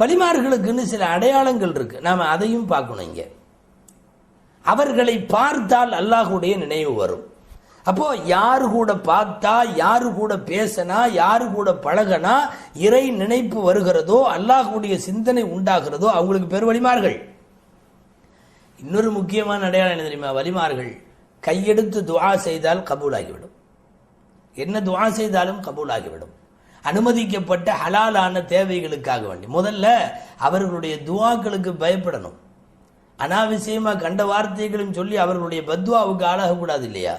வலிமார்களுக்குன்னு சில அடையாளங்கள் இருக்கு. நாம் அதையும் பார்க்கணும் இங்க. அவர்களை பார்த்தால் அல்லாஹுடைய நினைவு வரும். அப்போ யாரு கூட பார்த்தா யாரு கூட பேசினா யாரு கூட பழகனா இறை நினைப்பு வருகிறதோ அல்லாஹுடைய சிந்தனை உண்டாகிறதோ அவங்களுக்கு பேர் வலிமார்கள் இன்னொரு முக்கியமான அடையாளம் என்ன தெரியுமா? வலிமார்கள் கையெடுத்து துவா செய்தால் கபூலாகிவிடும். என்ன துவா செய்தாலும் கபூலாகிவிடும். அனுமதிக்கப்பட்ட ஹலாலான தேவைகளுக்காக வேண்டி. முதல்ல அவர்களுடைய துவாக்களுக்கு பயப்படணும். அனாவசியமா கண்ட வார்த்தைகளும் சொல்லி அவர்களுடைய பத்வாவுக்கு ஆளாகக்கூடாது இல்லையா?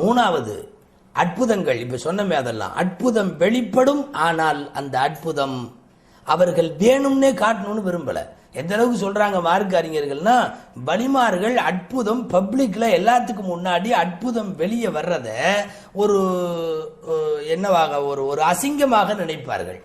மூணாவது அற்புதங்கள். இப்ப சொன்னமே அதெல்லாம். அற்புதம் வெளிப்படும் ஆனால் அந்த அற்புதம் அவர்கள் வேணும்னே காட்டணும்னு விரும்பலை. எந்த அளவுக்கு சொல்றாங்க மார்க் அறிஞர்கள்னா பலிமார்கள் அற்புதம் பப்ளிக்ல எல்லாத்துக்கும் முன்னாடி அற்புதம் வெளியே வர்றத ஒரு என்னவாக ஒரு ஒரு அசிங்கமாக நினைப்பார்கள்.